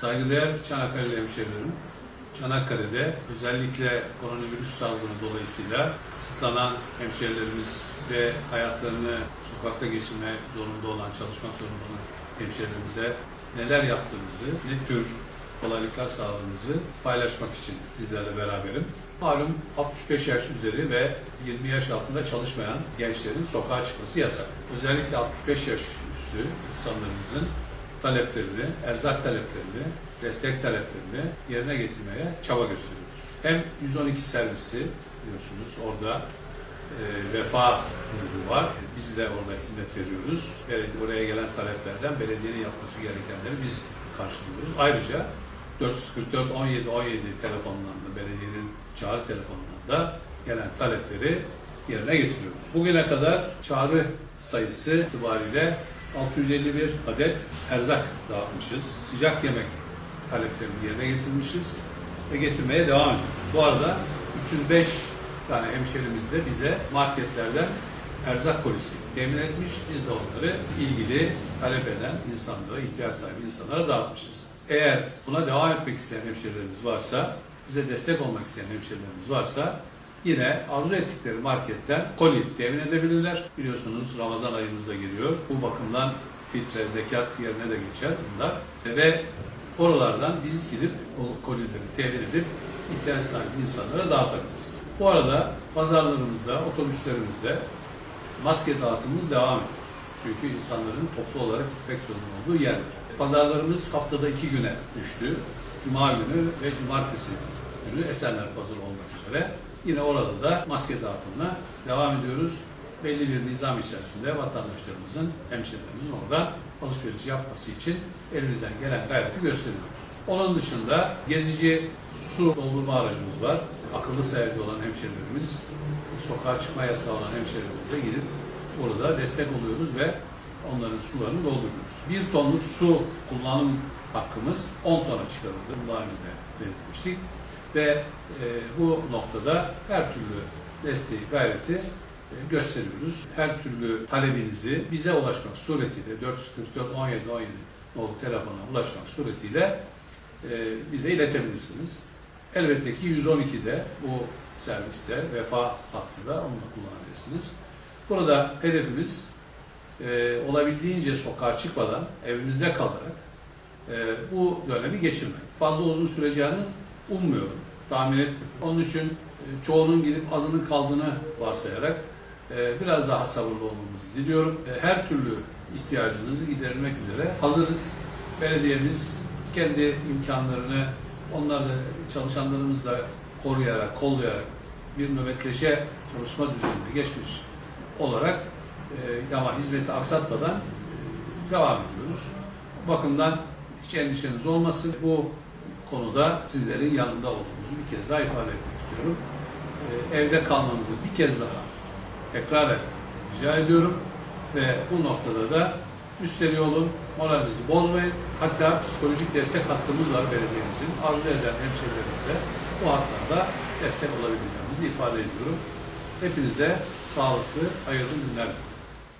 Saygıdeğer Çanakkale'li hemşehrilerim, Çanakkale'de özellikle koronavirüs salgını dolayısıyla kısıtlanan hemşehrilerimiz ve hayatlarını sokakta geçirme zorunda olan, çalışmak zorunda olan hemşehrilerimize neler yaptığımızı, ne tür kolaylıklar sağladığımızı paylaşmak için sizlerle beraberim. Malum 65 yaş üzeri ve 20 yaş altında çalışmayan gençlerin sokağa çıkması yasak. Özellikle 65 yaş üstü insanlarımızın taleplerini, erzak taleplerini, destek taleplerini yerine getirmeye çaba gösteriyoruz. Hem 112 servisi biliyorsunuz orada e, vefa grubu var. Biz de orada hizmet veriyoruz. Belediye, oraya gelen taleplerden belediyenin yapması gerekenleri biz karşılıyoruz. Ayrıca 444 17 17 telefonlarında belediyenin çağrı telefonlarında gelen talepleri yerine getiriyoruz. Bugüne kadar çağrı sayısı itibariyle 651 adet erzak dağıtmışız. Sıcak yemek taleplerini yerine getirmişiz ve getirmeye devam ediyoruz. Bu arada 305 tane hemşerimiz de bize marketlerden erzak polisi temin etmiş. Biz de onları ilgili talep eden insanlara, ihtiyaç sahibi insanlara dağıtmışız. Eğer buna devam etmek isteyen hemşerilerimiz varsa, bize destek olmak isteyen hemşerilerimiz varsa yine arzu ettikleri marketten koli temin edebilirler. Biliyorsunuz Ramazan ayımız da geliyor. Bu bakımdan fitre, zekat yerine de geçer bunlar. Ve oralardan biz gidip o kolileri temin edip ihtiyaç sahibi insanlara dağıtabiliriz. Bu arada pazarlarımızda, otobüslerimizde maske dağıtımımız devam ediyor. Çünkü insanların toplu olarak gitmek zorunda olduğu yerler. Pazarlarımız haftada iki güne düştü. Cuma günü ve cumartesi günü Esenler Pazarı olmak üzere. Yine orada da maske dağıtımına devam ediyoruz. Belli bir nizam içerisinde vatandaşlarımızın, hemşehrilerimizin orada alışveriş yapması için elimizden gelen gayreti gösteriyoruz. Onun dışında gezici su doldurma aracımız var. Akıllı sayacı olan hemşehrilerimiz, sokağa çıkma yasağı olan hemşehrilerimize gidip burada destek oluyoruz ve onların sularını dolduruyoruz. Bir tonluk su kullanım hakkımız 10 tona çıkarıldı. Daha önce belirtmiştik. Ve e, bu noktada her türlü desteği, gayreti e, gösteriyoruz. Her türlü talebinizi bize ulaşmak suretiyle 444 17 17 nolu telefona ulaşmak suretiyle e, bize iletebilirsiniz. Elbette ki 112'de bu serviste vefa hattı da onu da kullanabilirsiniz. Burada hedefimiz e, olabildiğince sokağa çıkmadan evimizde kalarak e, bu dönemi geçirmek. Fazla uzun süreceğini ummuyorum, tahmin etmiyorum. Onun için e, çoğunun gidip azının kaldığını varsayarak e, biraz daha sabırlı olmamızı diliyorum. E, her türlü ihtiyacınızı giderilmek üzere hazırız. Belediyemiz kendi imkanlarını onlar da çalışanlarımız da koruyarak, kollayarak bir nöbetleşe çalışma düzenine geçmiş olarak ama hizmeti aksatmadan devam ediyoruz. Bakımdan hiç endişeniz olmasın. Bu konuda sizlerin yanında olduğumuzu bir kez daha ifade etmek istiyorum. E, evde kalmanızı bir kez daha tekrar rica ediyorum ve bu noktada da üstleri olun, moralinizi bozmayın. Hatta psikolojik destek hattımız var belediyemizin. Arzu eden hemşehrilerimize bu hatlarda destek olabileceğimizi ifade ediyorum. Hepinize sağlıklı, hayırlı günler diliyorum.